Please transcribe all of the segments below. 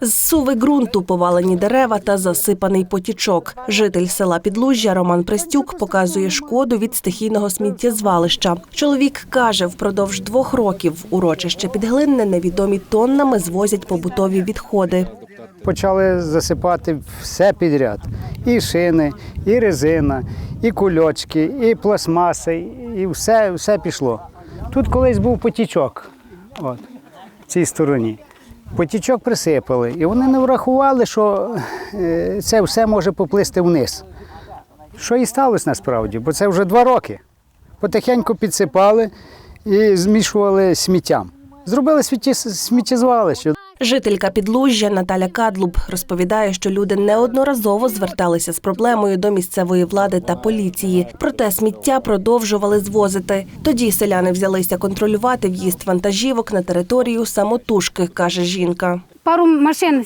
Зсуви ґрунту, повалені дерева та засипаний потічок. Житель села Підлужжя Роман Престюк показує шкоду від стихійного сміттєзвалища. Чоловік каже, впродовж двох років урочище Підглинне невідомі тоннами звозять побутові відходи. Почали засипати все підряд. І шини, і резина, і кульочки, і пластмаси, і все, все пішло. Тут колись був потічок, от, в цій стороні. Потічок присипали, і вони не врахували, що е, це все може поплисти вниз. Що і сталося насправді, бо це вже два роки. Потихеньку підсипали і змішували сміттям. Зробили сміттєзвалище. Жителька Підлужжя Наталя Кадлуб розповідає, що люди неодноразово зверталися з проблемою до місцевої влади та поліції. Проте сміття продовжували звозити. Тоді селяни взялися контролювати в'їзд вантажівок на територію самотужки, каже жінка. пару машин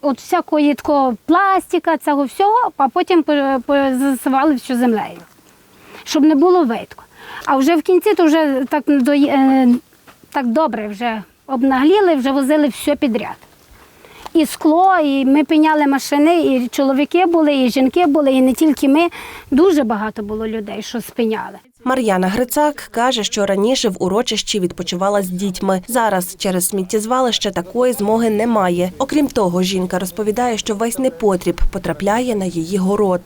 от всякої такого пластика, цього всього, а потім пере- всю землею, щоб не було видко. А вже в кінці то вже так, е, так добре вже обнагліли, вже возили все підряд. І скло, і ми піняли машини, і чоловіки були, і жінки були, і не тільки ми. Дуже багато було людей, що спиняли. Мар'яна Грицак каже, що раніше в урочищі відпочивала з дітьми. Зараз через сміттєзвалище такої змоги немає. Окрім того, жінка розповідає, що весь непотріб потрапляє на її город.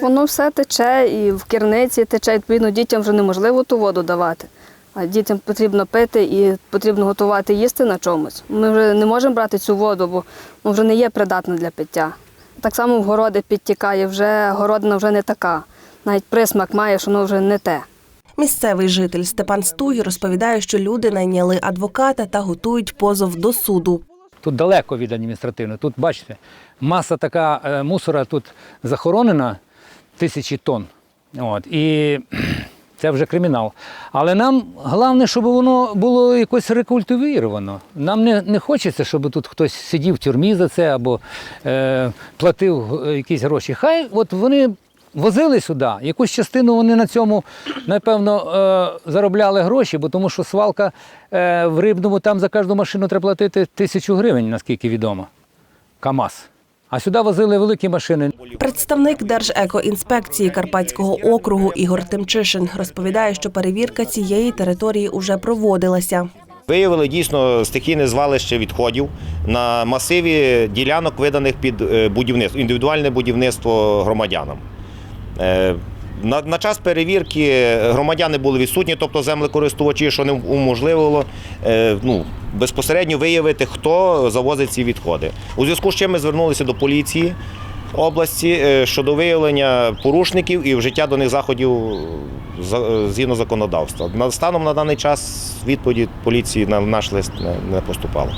Воно все тече і в керниці тече. Відповідно, дітям вже неможливо ту воду давати. А дітям потрібно пити і потрібно готувати їсти на чомусь. Ми вже не можемо брати цю воду, бо ну, вже не є придатна для пиття. Так само в городи підтікає, вже городина вже не така. Навіть присмак має, що воно вже не те. Місцевий житель Степан Стуй розповідає, що люди найняли адвоката та готують позов до суду. Тут далеко від адміністративної. Тут, бачите, маса така е, мусора тут захоронена тисячі тонн. От, і це вже кримінал. Але нам головне, щоб воно було якось рекультивіровано. Нам не, не хочеться, щоб тут хтось сидів в тюрмі за це або е, платив якісь гроші. Хай от вони возили сюди. Якусь частину вони на цьому, напевно, е, заробляли гроші, бо тому що свалка е, в Рибному там за кожну машину треба платити тисячу гривень, наскільки відомо. КАМАЗ. А сюди возили великі машини. Представник Держекоінспекції Карпатського округу Ігор Тимчишин розповідає, що перевірка цієї території уже проводилася. Виявили дійсно стихійне звалище відходів на масиві ділянок, виданих під е, будівництво, індивідуальне будівництво громадянам. Е, На, на час перевірки громадяни були відсутні, тобто землекористувачі, що не уможливило е, ну, безпосередньо виявити, хто завозить ці відходи. У зв'язку з чим ми звернулися до поліції області е, щодо виявлення порушників і вжиття до них заходів е, згідно законодавства. Станом на даний час відповіді поліції на наш лист не поступало.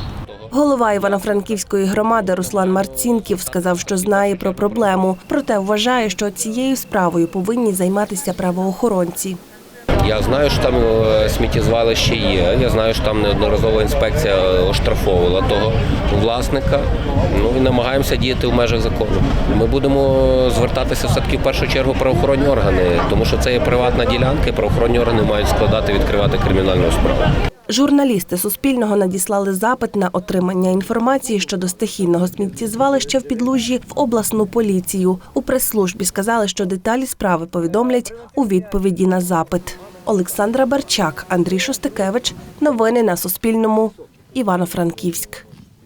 Голова Івано-Франківської громади Руслан Марцінків сказав, що знає про проблему, проте вважає, що цією справою повинні займатися правоохоронці. Я знаю, що там е, сміттєзвалище є. Я знаю, що там неодноразово інспекція е, оштрафовувала того власника. Ну і намагаємося діяти в межах закону. Ми будемо звертатися все-таки в першу чергу правоохоронні органи, тому що це є приватна ділянка, і правоохоронні органи мають складати відкривати кримінальну справу. Журналісти Суспільного надіслали запит на отримання інформації щодо стихійного сміттєзвалища в Підлужжі в обласну поліцію. У прес-службі сказали, що деталі справи повідомлять у відповіді на запит. Олександра Барчак, Андрій Шостикевич. Новини на Суспільному. Івано-Франківськ.